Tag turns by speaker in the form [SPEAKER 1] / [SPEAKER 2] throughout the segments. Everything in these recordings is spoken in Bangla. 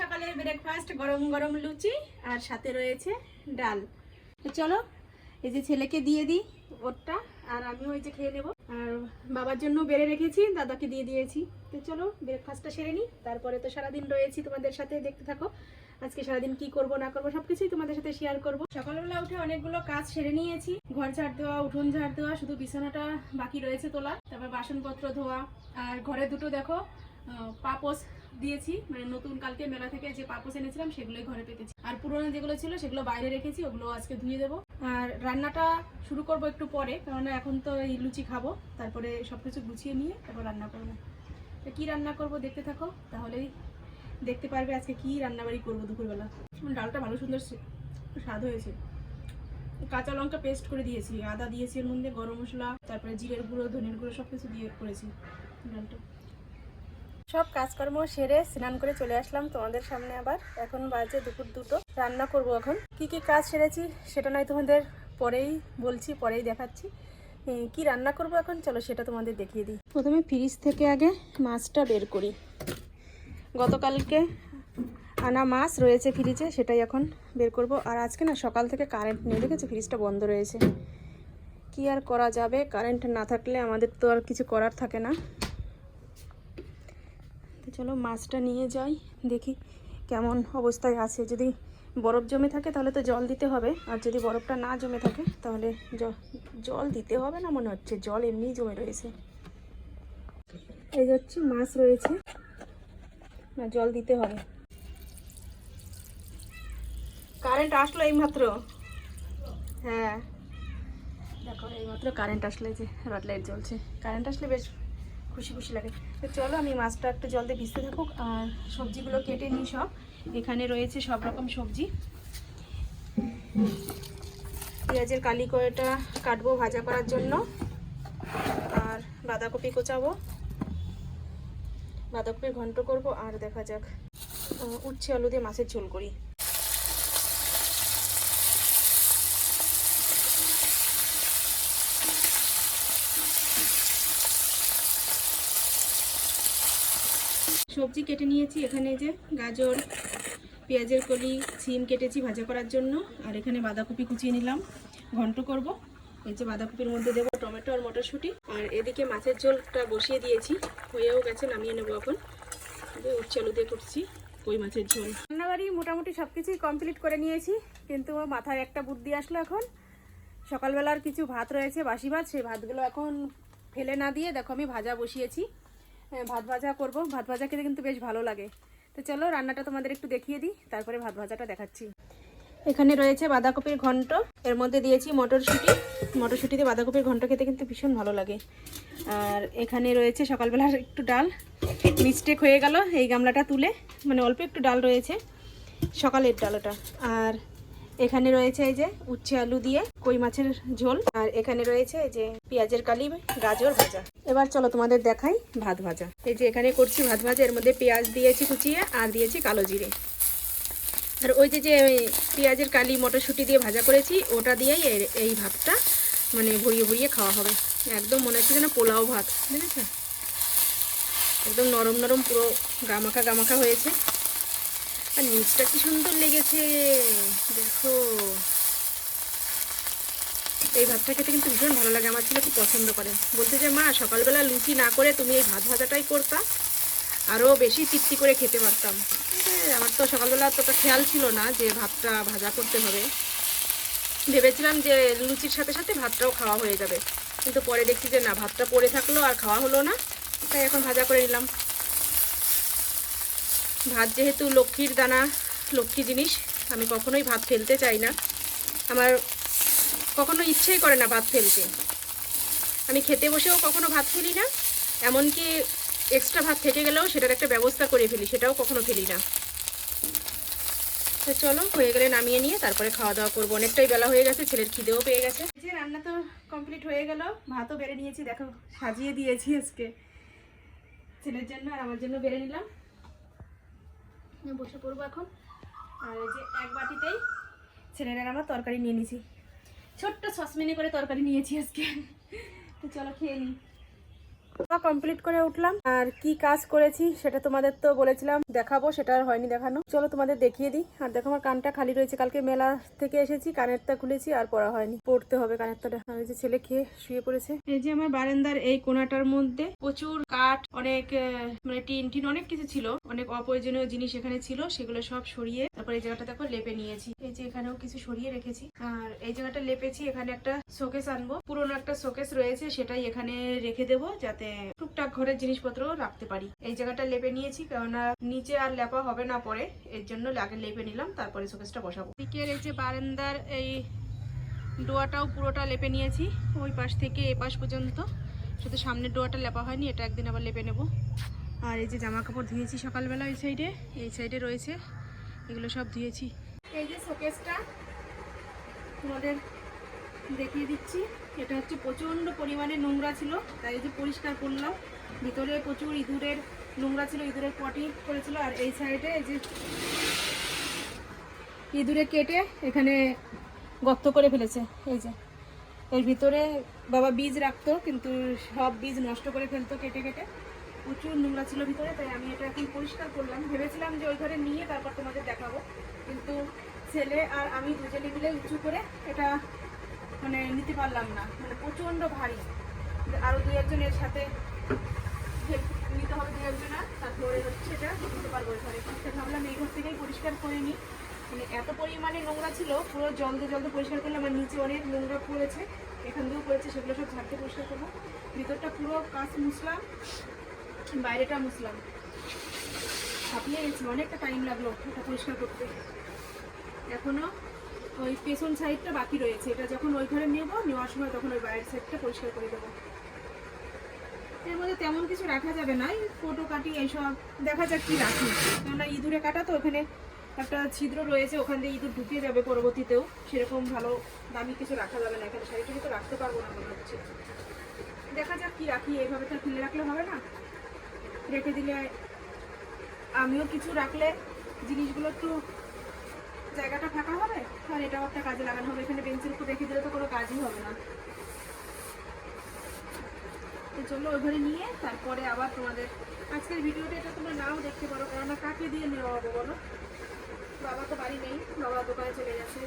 [SPEAKER 1] সকালের ব্রেকফাস্ট গরম গরম লুচি আর সাথে রয়েছে ডাল। চলো, এই যে ছেলেকে দিয়ে দিই ওরটা, আর আমিও এই যে খেয়ে নেব। আর বাবার জন্য বেড়ে রেখেছি, দাদাকে দিয়ে দিয়েছি। তো চলো ব্রেকফাস্টটা সেরে নিই। তারপরে তো সারাদিন রয়েছি তোমাদের সাথে, দেখতে থাকো। আজকে সারাদিন কি করব, না করব, সবকিছুই তোমাদের সাথে শেয়ার করব। সকালবেলা উঠে অনেকগুলো কাজ সেরে নিয়েছি। ঘর ঝাড় দেওয়া, উঠোন ঝাড় দেওয়া, শুধু বিছানাটা বাকি রয়েছে তোলা তারপর বাসনপত্র ধোয়া, আর ঘরে দুটো দেখো পাপোস দিয়েছি মানে নতুন কালকে মেলা থেকে যে পাপোস এনেছিলাম সেগুলোই ঘরে পেতেছি। আর পুরোনো যেগুলো ছিল সেগুলো বাইরে রেখেছি, ওগুলো আজকে ধুয়ে দেবো। আর রান্নাটা শুরু করব একটু পরে কারণ এখন তো এই লুচি খাব, তারপরে সবকিছু গুছিয়ে নিয়ে তারপর রান্না করব। তো কী রান্না করব দেখতে থাকো, তাহলেই দেখতে পারবে আজকে কি রান্নাবাড়ি করব দুপুরবেলা। ডালটা ভালো সুন্দর স্বাদ হয়েছে। কাঁচা লঙ্কা পেস্ট করে দিয়েছি, আদা দিয়েছি এর মধ্যে, গরম মশলা, তারপরে জিরের গুঁড়ো, ধনের গুঁড়ো সব কিছু দিয়ে করেছি ডালটা। সব কাজকর্ম সেরে স্নান করে চলে আসলাম তোমাদের সামনে আবার। এখন বাজে দুপুর দুটো। রান্না করব এখন। কি কি কাজ সেরেছি সেটা নয় তোমাদের পরেই বলছি, পরেই দেখাচ্ছি। কি রান্না করব এখন? চলো সেটা তোমাদের দেখিয়ে দিই। প্রথমে ফ্রিজ থেকে আগে মাছটা বের করি। গতকালকে আনা মাছ রয়েছে ফ্রিজে, সেটাই এখন বের করব। আর আজকে না সকাল থেকে কারেন্ট নেই, দেখেছি? ফ্রিজটা বন্ধ রয়েছে। কি আর করা যাবে? কারেন্ট না থাকলে আমাদের তো আর কিছু করার থাকে না। চলো মাছটা নিয়ে যাই, দেখি কেমন অবস্থায় আছে। যদি বরফ জমে থাকে তাহলে তো জল দিতে হবে, আর যদি বরফটা না জমে থাকে তাহলে জল দিতে হবে না মনে হচ্ছে, জল এমনিই জমে রয়েছে। এই হচ্ছে মাছ রয়েছে, না জল দিতে হবে। কারেন্ট আসলো এইমাত্র। হ্যাঁ। দেখো, এইমাত্র কারেন্ট আসলে যে রড লাইট জ্বলছে। কারেন্ট আসলে বেশ খুশি খুশি লাগে। তো চলো আমি মাছটা একটু জল দিয়ে ভিজতে থাকুক, আর সবজিগুলো কেটে নিই সব। এখানে রয়েছে সব রকম সবজি। পেঁয়াজের কালি কয়েটা কাটবো ভাজা করার জন্য, আর বাঁধাকপি কোচাবো। বাঁধাকপি ঘন্ট করব, আর দেখা যাক। উচ্ছে আলু দিয়ে মাছের ঝোল করি। সবজি কেটে নিয়েছি এখানে যে গাজর, পেঁয়াজের কলি সিম কেটেছি ভাজা করার জন্য। আর এখানে বাঁধাকপি কুচিয়ে নিলাম। ঘন্ট করব। এই যে বাঁধাকপির মধ্যে দেবো টমেটো আর মটরশুঁটি। আর এদিকে মাছের ঝোলটা বসিয়ে দিয়েছি। হয়েও গেছে, নামিয়ে নেব এখন। উচ্ছে দিয়ে করছি কই মাছের ঝোল। রান্নাবাড়ি মোটামুটি সব কিছুই কমপ্লিট করে নিয়েছি, কিন্তু মাথায় একটা বুদ্ধি আসলো এখন। সকালবেলার কিছু ভাত রয়েছে, বাসি ভাত। সেই ভাতগুলো এখন ফেলে না দিয়ে দেখো আমি ভাজা বসিয়েছি। ভাত ভাজা করব। ভাত ভাজা খেতে কিন্তু বেশ ভালো লাগে। তো চলো, রান্নাটা তোমাদের একটু দেখিয়ে দিই, তারপরে ভাত ভাজাটা দেখাচ্ছি। এখানে রয়েছে বাঁধাকপির ঘন্ট। এর মধ্যে দিয়েছি মটরশুঁটি। মটরশুঁটিতে বাঁধাকপির ঘন্ট খেতে কিন্তু ভীষণ ভালো লাগে। আর এখানে রয়েছে সকালবেলার একটু ডাল। মিস্টেক হয়ে গেল, এই গামলাটা তুলে। মানে অল্প একটু ডাল রয়েছে। সকালের ডাল ওটা আর এখানে রয়েছে এই যে উচ্ছে আলু দিয়ে কই মাছের ঝোল, আর এখানে রয়েছে এই যে পেঁয়াজের কালি গাজর ভাজা। এবার চলো তোমাদের দেখাই ভাত ভাজা। এই যে এখানে করছি ভাত ভাজা, এর মধ্যে পেঁয়াজ দিয়েছি কুচিয়ে আর দিয়েছি কালো জিরে। আর ওই যে যে পেঁয়াজের কালি মটরশুঁটি দিয়ে ভাজা করেছি, ওটা দিয়েই এই ভাতটা মানে ভরিয়ে ভরিয়ে খাওয়া হবে। একদম মনে হচ্ছে যেন পোলাও ভাত, বুঝেছ? একদম নরম নরম পুরো গামাখা গামাখা হয়েছে। আর নিচটা কি সুন্দর লেগেছে। দেখো। এই ভাতটা খেতে কিন্তু ভীষণ ভালো লাগে, আমার ছেলে খুব পছন্দ করে। বলতে যে, মা, সকালবেলা লুচি না করে তুমি এই ভাত ভাজাটাই করতা। আরও বেশি তৃপ্তি করে খেতে পারতাম। আমার তো সকালবেলা অতটা খেয়াল ছিল না যে ভাতটা ভাজা করতে হবে। ভেবেছিলাম যে লুচির সাথে সাথে ভাতটাও খাওয়া হয়ে যাবে। কিন্তু পরে দেখছি যে না, ভাতটা পড়ে থাকল আর খাওয়া হলো না। তাই এখন ভাজা করে নিলাম। ভাত যেহেতু লক্ষ্মীর দানা, লক্ষ্মী জিনিস, আমি কখনোই ভাত ফেলতে চাই না। আমার কখনো ইচ্ছেই করে না ভাত ফেলতে। আমি খেতে বসেও কখনো ভাত ফেলি না, এমনকি এক্সট্রা ভাত থেকে গেলেও সেটার একটা ব্যবস্থা করে ফেলি, সেটাও কখনো ফেলি না। তো চলো, হয়ে গেলে নামিয়ে নিয়ে তারপরে খাওয়া দাওয়া করব। অনেকটাই বেলা হয়ে গেছে, ছেলের খিদেও পেয়ে গেছে। যে রান্না তো কমপ্লিট হয়ে গেল, ভাতও বেড়ে নিয়েছি, দেখো, সাজিয়ে দিয়েছি আজকে। ছেলের জন্য আর আমার জন্য বেড়ে নিলাম। বসে পড়ব এখন। আর যে এক বাটিতেই ছেলেরা আমার তরকারি নিয়ে নিয়েছি ছোট্ট সসমিনি করে তরকারি নিয়েছি আজকে। তো চলো খেয়ে নিই। কমপ্লিট করে উঠলাম। আর কি কাজ করেছি সেটা তোমাদের তো বলেছিলাম, দেখাবো, সেটা আর হয়নি দেখানো। চলো তোমাদের দেখিয়ে দিই। আর দেখো আমার কানটা খালি রয়েছে, কালকে মেলা থেকে এসেছি, কানেরটা খুলেছি, আর পড়া হয়নি। পড়তে হবে কানেরটা এই যে ছেলে খেয়ে শুয়ে পড়েছে। এই যে আমার বারান্দার এই কোনাটার মধ্যে প্রচুর কাঠ, অনেক মানে টিন টিন অনেক কিছু ছিল। অনেক অপ্রয়োজনীয় জিনিস এখানে ছিল, সেগুলো সব সরিয়ে তারপর এই জায়গাটা দেখো লেপে নিয়েছি। এই যে এখানেও কিছু সরিয়ে রেখেছি। আর এই জায়গাটা লেপেছি, এখানে একটা শোকেস আনব। পুরোনো একটা শোকেস রয়েছে, সেটাই এখানে রেখে দেবো, যাতে টুকটাক ঘরের জিনিসপত্র রাখতে পারি। এই জায়গাটা লেপে নিয়েছি, কেননা নিচে আর লেপা হবে না পরে। এর জন্য আগে লেপে নিলাম, তারপরে শোকেসটা বসাবো। দিকের এই যে বারান্দার এই ডোয়াটাও পুরোটা লেপে নিয়েছি, ওই পাশ থেকে এ পাশ পর্যন্ত। শুধু সামনের ডোয়াটা লেপা হয়নি, এটা একদিন আবার লেপে নেব। আর এই যে জামা কাপড় ধুয়েছি সকালবেলা ওই সাইডে, এই সাইডে রয়েছে, এগুলো সব ধুয়েছি। এই যে শোকেসটা, তোমাদের দেখিয়ে দিচ্ছি। এটা হচ্ছে প্রচণ্ড পরিমাণে নোংরা ছিল, তাই যে পরিষ্কার করলাম। ভিতরে প্রচুর ইঁদুরের নোংরা ছিল, ইঁদুরের পটি করেছিল আর এই সাইডে এই যে ইঁদুরে কেটে এখানে গর্ত করে ফেলেছে, এই যে। এর ভিতরে বাবা বীজ রাখতো, কিন্তু সব বীজ নষ্ট করে ফেলতো কেটে কেটে। প্রচুর নোংরা ছিল ভিতরে, তাই আমি এটা এখন পরিষ্কার করলাম। ভেবেছিলাম যে ওই ঘরে নিয়ে তারপর তোমাদের দেখাবো। কিন্তু ছেলে আর আমি দুজনে মিলে উঁচু করে এটা মানে নিতে পারলাম না। মানে প্রচণ্ড ভারী। আরও দু একজন এর সাথে নিতে হবে দু একজন। তারপরে হচ্ছে এটা নিতে পারব ঘরে ভাবলাম এই ঘর থেকেই পরিষ্কার করে নিই। মানে এত পরিমাণে নোংরা ছিল, পুরো জলদি জলদি পরিষ্কার করলাম আর নিচে অনেক নোংরা পড়েছে। এখান দিয়েও পড়েছে, সেগুলো সব ঝাড়তে পরিষ্কার করব। ভিতরটা পুরো কাঁচ মুছলাম, বাইরেটা মুছলাম। ছাপিয়ে গেছি অনেকটা টাইম লাগল এটা পরিষ্কার করতে। এখনও ওই পেছন সাইডটা বাকি রয়েছে। এটা যখন ওই ঘরে নেব, নেওয়ার সময় তখন ওই বাইরের সাইডটা পরিষ্কার করে দেবো। এর মধ্যে তেমন কিছু রাখা যাবে না। ফটো কাটি এইসব দেখা যাক কি রাখি। কেননা ইঁদুরে কাটা তো ওখানে একটা ছিদ্র রয়েছে, ওখান দিয়ে ইঁদুর ঢুকে যাবে পরবর্তীতেও। সেরকম ভালো, দামি কিছু রাখা যাবে না এখানে। শাড়িটাকে তো রাখতে পারব না মনে হচ্ছে। দেখা যাক কি রাখি। এইভাবে তো খুলে রাখলে হবে না। রেখে দিলে আমিও কিছু রাখলে জিনিসগুলো একটু জায়গাটা ফাঁকা হবে? আর এটাও একটা কাজে লাগানো হবে। এখানে বেঞ্চের উপর রেখে দিলে তো কোনো কাজই হবে না। চলো ওই ঘরে নিয়ে তারপরে আবার তোমাদের আজকের ভিডিওটা এটা তোমরা নাও দেখতে পারো। কেননা কাকে দিয়ে নেওয়া হবে বলো? বাবা তো বাড়ি নেই, বাবা দোকানে চলে গেছে।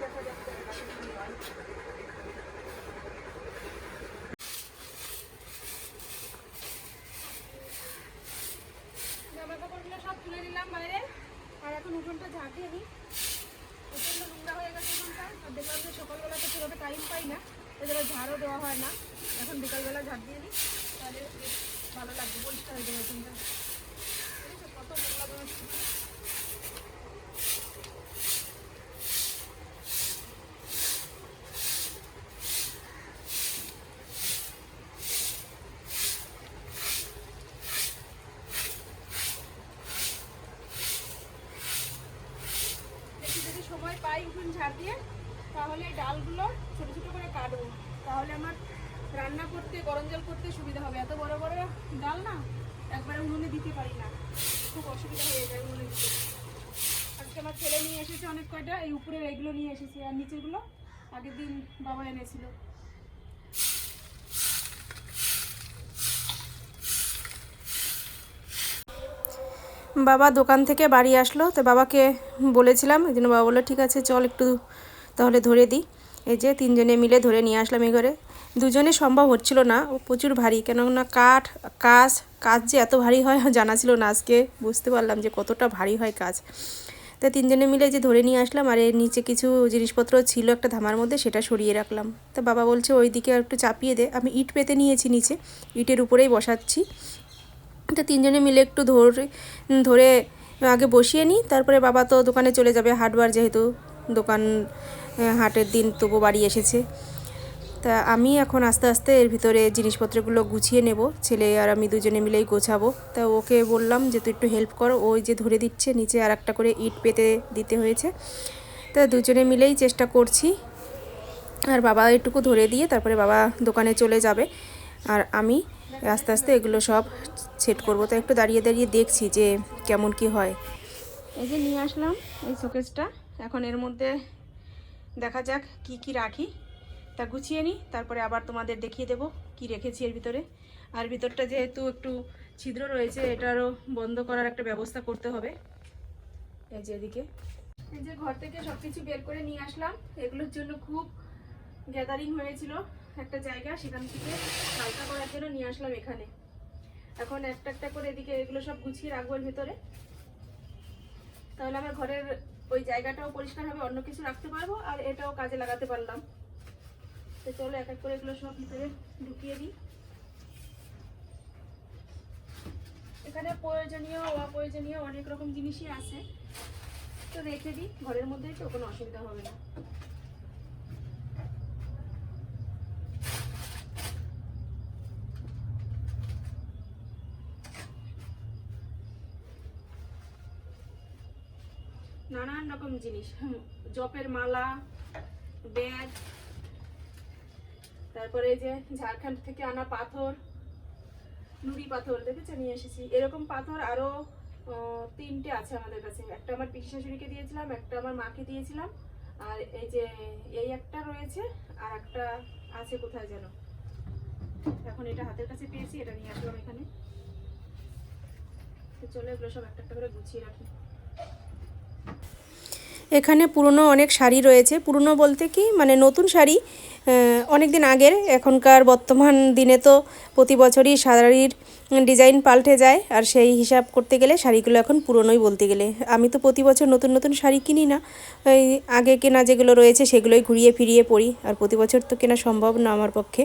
[SPEAKER 1] দেখা যাক কোথায় কাকে দিয়ে নেওয়া হয়। জামা কাপড়গুলো সব তুলে দিলাম বাইরে আর দিয়ে নিই প্রচণ্ড নোংরা হয়ে গেছে উঠোনটা আর দেখলাম যে সকালবেলা তো সেভাবে টাইম পাই না এদের ঝাড়ও দেওয়া হয় না। এখন বিকালবেলা ঝাঁট দিয়ে নিই তাহলে ভালো লাগবে, পরিষ্কার হয়ে যাবে উঠোনটা কত নোংরা বেরোচ্ছে দেখি যদি সময় পাই উঠুন ঝাড় দিয়ে তাহলে এই ডালগুলো ছোট ছোট করে কাটবো তাহলে আমার রান্না করতে গরম জল করতে সুবিধা হবে এত বড় বড় ডাল না একবারে উনুনে দিতে পারি না খুব অসুবিধা হয়ে যায় উনুনে দিতে আজকে আমার ছেলে নিয়ে এসেছে অনেক কয়টা? এই উপরের এগুলো নিয়ে এসেছে, আর নিচেগুলো আগের দিন বাবা এনেছিল। বাবা দোকান থেকে বাড়ি আসলো, তো বাবাকে বলেছিলাম, এই জন্য বাবা বলল, ঠিক আছে, চল একটু তাহলে ধরে দিই। এই যে তিনজনে মিলে ধরে নিয়ে আসলাম এই ঘরে। দুজনে সম্ভব হচ্ছিল না, ও প্রচুর ভারী, কেননা কাঠ, কাজ কাজ যে এত ভারী হয় জানা ছিল না আজকে। বুঝতে পারলাম যে কতটা ভারী হয় কাজ। তা তিনজনে মিলে যে ধরে নিয়ে আসলাম, আর এর নিচে কিছু জিনিসপত্র ছিল একটা ধামার মধ্যে, সেটা সরিয়ে রাখলাম। তা বাবা বলছে, ওই দিকে একটু চাপিয়ে দে। আমি ইট পেতে নিয়েছি নিচে, ইটের উপরেই বসাচ্ছি। তা তিনজনে মিলে একটু ধরে ধরে আগে বসিয়ে নিই, তারপরে বাবা তো দোকানে চলে যাবে, হাটবার যেহেতু দোকান হাটের দিন তবু বাড়ি এসেছে। তা আমি এখন আস্তে আস্তে এর ভিতরে জিনিসপত্রগুলো গুছিয়ে নেব। ছেলে আর আমি দুজনে মিলেই গোছাবো। তা ওকে বললাম যে, তুই একটু হেল্প কর। ওই যে ধরে দিচ্ছে, নিচে আর একটা করে ইট পেতে দিতে হয়েছে। তা দুজনে মিলেই চেষ্টা করছি। আর বাবা একটুকু ধরে দিয়ে তারপরে বাবা দোকানে চলে যাবে। আর আমি আস্তে আস্তে এগুলো সব সেট করব। তো একটু দাঁড়িয়ে দাঁড়িয়ে দেখছি যে কেমন কি হয়। এই যে নিয়ে আসলাম এই শোকেসটা এখন এর মধ্যে দেখা যাক কি কি রাখি। তা গুছিয়ে নিই, তারপরে আবার তোমাদের দেখিয়ে দেবো
[SPEAKER 2] কি রেখেছি এর ভিতরে। আর ভিতরটা যেহেতু একটু ছিদ্র রয়েছে এটারও বন্ধ করার একটা ব্যবস্থা করতে হবে। এই যে এদিকে। এই যে ঘর থেকে সব কিছু বের করে নিয়ে আসলাম। এগুলোর জন্য খুব গ্যাদারিং হয়েছিল একটা জায়গা, সেখান থেকে হালকা করার জন্য নিয়ে আসলাম এখানে। এখন একটা একটা করে এদিকে এগুলো সব গুছিয়ে রাখব এর ভেতরে। তাহলে আমার ঘরের ওই জায়গাটাও পরিষ্কার হবে, অন্য কিছু রাখতে পারব, আর এটাও কাজে লাগাতে পারলাম। তো চলো এক এক করে এগুলো সব ভিতরে ঢুকিয়ে দিই। এখানে প্রয়োজনীয়, অপ্রয়োজনীয় অনেক রকম জিনিসই আছে। তো রেখে দিই, ঘরের মধ্যে তো কোনো অসুবিধা হবে না। নানান রকম জিনিস জপের মালা, ব্যাগ তারপরে যে ঝাড়খণ্ড থেকে আনা পাথর নুড়ি পাথর দেখেছে নিয়ে এসেছি। এরকম পাথর আরও আহ, তিনটে আছে আমাদের কাছে। একটা আমার পিসি শাশুড়িকে দিয়েছিলাম একটা আমার মাকে দিয়েছিলাম। আর এই যে এই একটা রয়েছে আর একটা আছে কোথায় যেন? এখন এটা হাতের কাছে পেয়েছি এটা নিয়ে আসলাম এখানে। চলো এগুলো সব একটা একটা করে গুছিয়ে রাখি।
[SPEAKER 1] এখানে পুরনো অনেক শাড়ি রয়েছে। পুরনো বলতে কি? মানে নতুন শাড়ি অনেক দিন আগের, এখনকার বর্তমান দিনে তো প্রতি বছরই শাড়ির ডিজাইন পাল্টে যায়, আর সেই হিসাব করতে গেলে শাড়িগুলো এখন পুরনোই বলতে গেলে। আমি তো প্রতি বছর নতুন নতুন শাড়ি কিনি না। ওই আগে কেনা যেগুলো রয়েছে সেগুলোই ঘুরিয়ে ফিরিয়ে পরি, আর প্রতি বছর তো কেনা সম্ভব না আমার পক্ষে।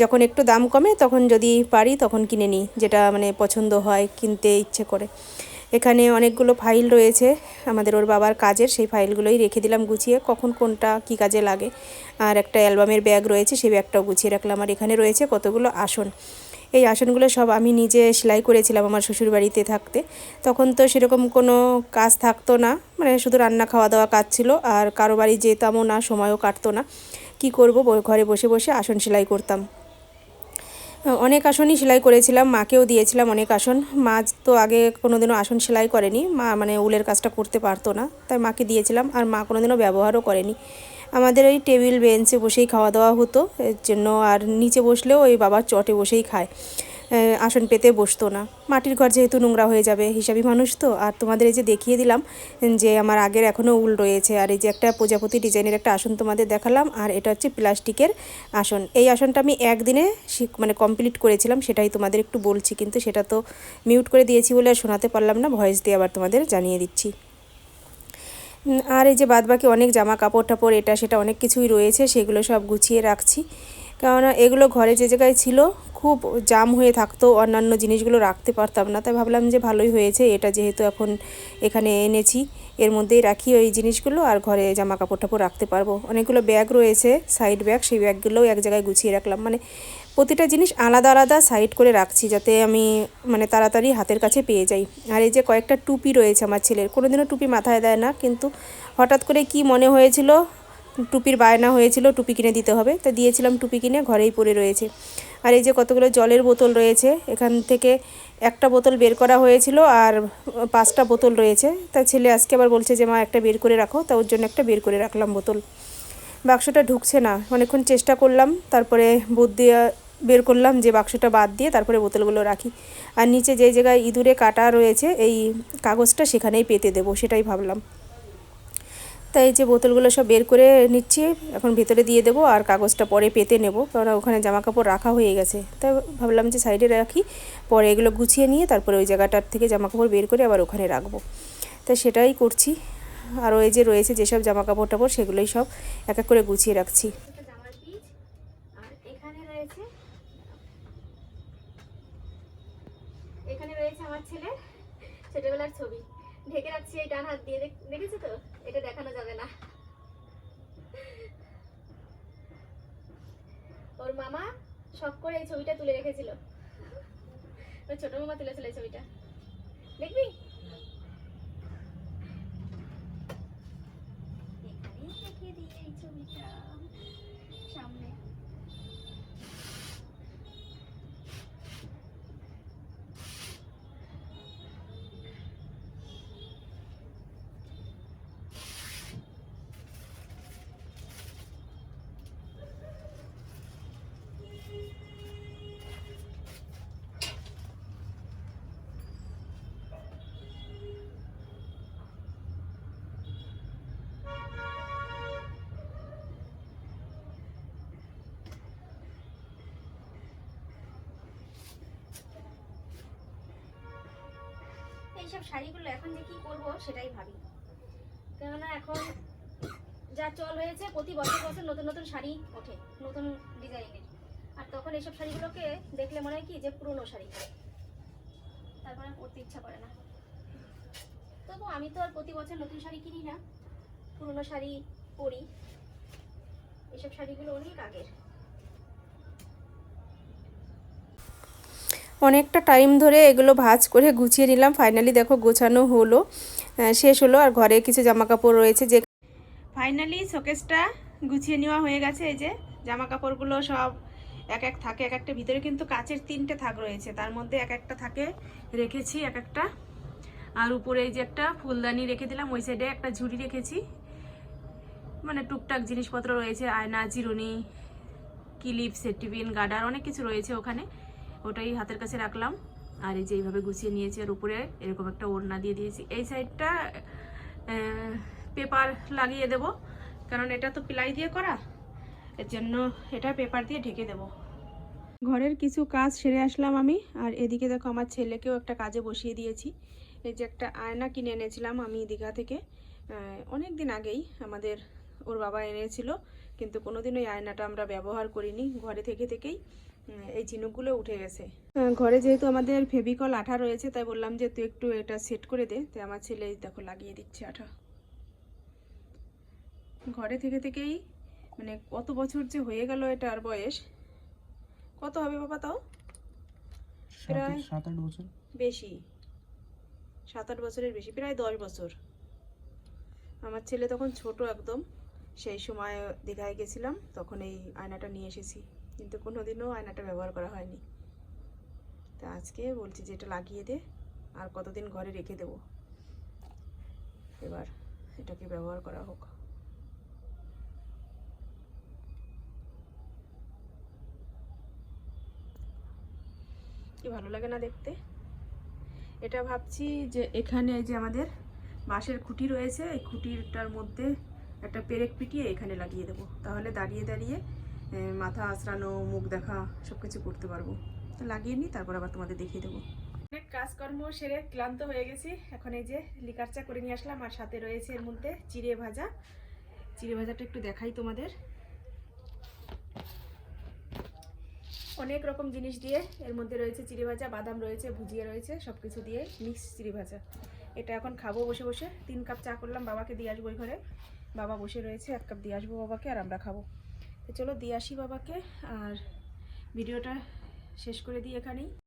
[SPEAKER 1] যখন একটু দাম কমে, তখন যদি পারি তখন কিনে নিই, যেটা মানে পছন্দ হয়, কিনতে ইচ্ছে করে। এখানে অনেকগুলো ফাইল রয়েছে, আমাদের ওর বাবার কাজের, সেই ফাইলগুলোই রেখে দিলাম গুছিয়ে, কখন কোনটা কি কাজে লাগে। আর একটা অ্যালবামের ব্যাগ রয়েছে, সেই ব্যাগটাও গুছিয়ে রাখলাম আর এখানে রয়েছে কতগুলো আসন। এই আসনগুলো সব আমি নিজে সেলাই করেছিলাম আমার শ্বশুর বাড়িতে থাকতে। তখন তো সেরকম কোনো কাজ থাকতো না মানে শুধু রান্না খাওয়া দাওয়া কাজ ছিল আর কারও বাড়ি যেতামও না, সময়ও কাটতো না। কি করব? ঘরে বসে বসে আসন সেলাই করতাম। অনেক আসনই সেলাই করেছিলাম, মাকেও দিয়েছিলাম অনেক আসন। মা তো আগে কোনোদিনও আসন সেলাই করেনি, মা মানে উলের কাজটা করতে পারতো না, তাই মাকে দিয়েছিলাম আর মা কোনোদিনও ব্যবহারও করেনি। আমাদের ওই টেবিল বেঞ্চে বসেই খাওয়া দাওয়া হতো। এর জন্য আর নিচে বসলেও ওই বাবার চটে বসেই খায়। আসন পেতে বসতো না। মাটির ঘর যেহেতু নোংরা হয়ে যাবে, হিসাবি মানুষ তো। আর তোমাদের এই যে দেখিয়ে দিলাম যে আমার আগের এখনও উল রয়েছে। আর এই যে একটা প্রজাপতি ডিজাইনের একটা আসন তোমাদের দেখালাম, আর এটা হচ্ছে প্লাস্টিকের আসন। এই আসনটা আমি একদিনে মানে কমপ্লিট করেছিলাম, সেটাই তোমাদের একটু বলছি, কিন্তু সেটা তো মিউট করে দিয়েছি বলে আর শোনাতে পারলাম না। ভয়েস দিয়ে আবার তোমাদের জানিয়ে দিচ্ছি। আর এই যে বাদবাকি অনেক জামা কাপড় টাপড় এটা সেটা অনেক কিছুই রয়েছে, সেগুলো সব গুছিয়ে রাখছি। কেননা এগুলো ঘরে যে জায়গায় ছিল, খুব জাম হয়ে থাকতো অন্যান্য জিনিসগুলো রাখতে পারতাম না। তাই ভাবলাম যে ভালোই হয়েছে, এটা যেহেতু এখন এখানে এনেছি। এর মধ্যেই রাখি ওই জিনিসগুলো আর ঘরে জামা কাপড় টাপড় রাখতে পারব। অনেকগুলো ব্যাগ রয়েছে সাইড ব্যাগ সেই ব্যাগগুলোও এক জায়গায় গুছিয়ে রাখলাম। মানে প্রতিটা জিনিস আলাদা আলাদা সাইড করে রাখছি যাতে আমি মানে তাড়াতাড়ি হাতের কাছে পেয়ে যাই। আর এই যে কয়েকটা টুপি রয়েছে আমার ছেলের, কোনোদিনও টুপি মাথায় দেয় না, কিন্তু হঠাৎ করে কি মনে হয়েছিল টুপির বায়না হয়েছিল, টুপি কিনে দিতে হবে। তা দিয়েছিলাম টুপি কিনে, ঘরেই পড়ে রয়েছে। আর এই যে কতগুলো জলের বোতল রয়েছে, এখান থেকে একটা বোতল বের করা হয়েছিল আর পাঁচটা বোতল রয়েছে। তা ছেলে আজকে আবার বলছে যে, মা, একটা বের করে রাখো। তা ওর জন্য একটা বের করে রাখলাম বোতল। বাক্সটা ঢুকছে না। অনেকক্ষণ চেষ্টা করলাম, তারপরে বুদ্ধি বের করলাম যে, বাক্সটা বাদ দিয়ে তারপরে বোতলগুলো রাখি। আর নিচে যে জায়গায় ইঁদুরে কাটা রয়েছে, এই কাগজটা সেখানেই পেতে দেবো, সেটাই ভাবলাম। তাই যে বোতলগুলো সব বের করে নিচ্ছি, এখন ভেতরে দিয়ে দেবো আর কাগজটা পরে পেতে নেব কারণ ওখানে জামা কাপড় রাখা হয়ে গেছে। তাই ভাবলাম যে সাইডে রাখি, পরে এগুলো গুছিয়ে নিয়ে তারপরে ওই জায়গাটার থেকে জামা কাপড় বের করে আবার ওখানে রাখব। তাই সেটাই করছি। আর ওই যে রয়েছে যেসব জামা কাপড় টাপড়, সেগুলোই সব এক এক করে গুছিয়ে রাখছি।
[SPEAKER 2] ছেলে, ছোটবেলার ছবি। ঢেকে রাখছি এই ডান হাত দিয়ে দেখেছ তো? এটা দেখানো যাবে না। ওর মামা শখ করে এই ছবিটা তুলে রেখেছিল। ওর ছোট মামা তুলেছিল এই ছবিটা। দেখবি? রেখে দিই এই ছবিটা। সামনে
[SPEAKER 3] এইসব শাড়িগুলো এখন যে কি করব সেটাই ভাবি। কেননা এখন যা চল হয়েছে, প্রতি বছর বছর নতুন নতুন শাড়ি ওঠে, নতুন ডিজাইনের। আর তখন এইসব শাড়িগুলোকে দেখলে মনে হয় কি যে পুরনো শাড়ি। তারপরে পরতে ইচ্ছা করে না। তবু আমি তো আর প্রতি বছর নতুন শাড়ি কিনি না। পুরনো শাড়ি পরি। এইসব শাড়িগুলো অনেক আগের।
[SPEAKER 1] অনেকটা টাইম ধরে এগুলো ভাঁজ করে গুছিয়ে নিলাম। ফাইনালি দেখো গোছানো হলো শেষ হলো। আর ঘরে কিছু জামা কাপড় রয়েছে যে ফাইনালি শোকেসটা গুছিয়ে নেওয়া হয়ে গেছে। এই যে জামা কাপড়গুলো সব এক এক থাকে, এক একটা ভিতরে কিন্তু কাচের তিনটে থাক রয়েছে। তার মধ্যে এক একটা থাকে, রেখেছি এক একটা। আর উপরে এই যে একটা ফুলদানি রেখে দিলাম, ওই সাইডে একটা ঝুড়ি রেখেছি। মানে টুকটাক জিনিসপত্র রয়েছে, আয়না, চিরুনি, ক্লিপ সেটিপিন গার্ডার অনেক কিছু রয়েছে ওখানে। ওটাই হাতের কাছে রাখলাম। আর এই যে এইভাবে গুছিয়ে নিয়েছি আর উপরে এরকম একটা ওড়না দিয়ে দিয়েছি। এই সাইডটা পেপার লাগিয়ে দেব, কারণ এটা তো প্লাই দিয়ে করা। এর জন্য এটা পেপার দিয়ে ঢেকে দেব। ঘরের কিছু কাজ সেরে আসলাম আমি। আর এদিকে দেখো আমার ছেলেকেও একটা কাজে বসিয়ে দিয়েছি। এই যে একটা আয়না কিনে এনেছিলাম আমি দীঘা থেকে। অনেক দিন আগেই আমাদের ওর বাবা এনেছিল, কিন্তু কোনোদিন ওই আয়নাটা আমরা ব্যবহার করিনি। ঘরে থেকে থেকেই এই ঝিনুকগুলো উঠে গেছে। আহ, ঘরে যেহেতু আমাদের ফেভিকল আঠা রয়েছে তাই বললাম যে তুই একটু এটা সেট করে দে। তাই আমার ছেলে দেখো লাগিয়ে দিচ্ছে আঠা। ঘরে থেকে থেকেই মানে কত বছর যে হয়ে গেল এটার বয়স কত হবে বাবা তাও? প্রায়
[SPEAKER 4] সাত আট বছর।
[SPEAKER 1] বেশি। সাত আট বছরের বেশি প্রায় দশ বছর। আমার ছেলে তখন ছোট একদম সেই সময় দীঘায় গেছিলাম তখন এই আয়নাটা নিয়ে এসেছি। কিন্তু কোনোদিনও আয়নাটা ব্যবহার করা হয়নি। তা আজকে বলছি যে এটা লাগিয়ে দে, আর কতদিন ঘরে রেখে দেব। এবার এটাকে ব্যবহার করা হোক। কি ভালো লাগে না দেখতে? এটা ভাবছি যে এখানে যে আমাদের বাঁশের খুঁটি রয়েছে, এই খুঁটিটার মধ্যে একটা পেরেক পিটিয়ে এখানে লাগিয়ে দেবো। তাহলে দাঁড়িয়ে দাঁড়িয়ে মাথা আঁচড়ানো মুখ দেখা সব কিছু করতে পারব। তো লাগিয়ে নিই, তারপর আবার তোমাদের দেখিয়ে দেবো। অনেক কাজকর্ম সেরে ক্লান্ত হয়ে গেছি। এখন এই যে লিকার চা করে নিয়ে আসলাম, আর সাথে রয়েছে এর মধ্যে চিড়ে ভাজা। চিড়ে ভাজাটা একটু দেখাই তোমাদের। অনেক রকম জিনিস দিয়ে এর মধ্যে রয়েছে চিড়ে ভাজা, বাদাম রয়েছে, ভুজিয়া রয়েছে সব কিছু দিয়ে মিক্স চিড়ে ভাজা। এটা এখন খাব বসে বসে। তিন কাপ চা করলাম, বাবাকে দিয়ে আসব ওই ঘরে। বাবা বসে রয়েছে, এক কাপ দিয়ে আসব বাবাকে, আর আমরা খাব। চলো দিয়ে আসি বাবাকে আর ভিডিওটা শেষ করে দিই এখানেই।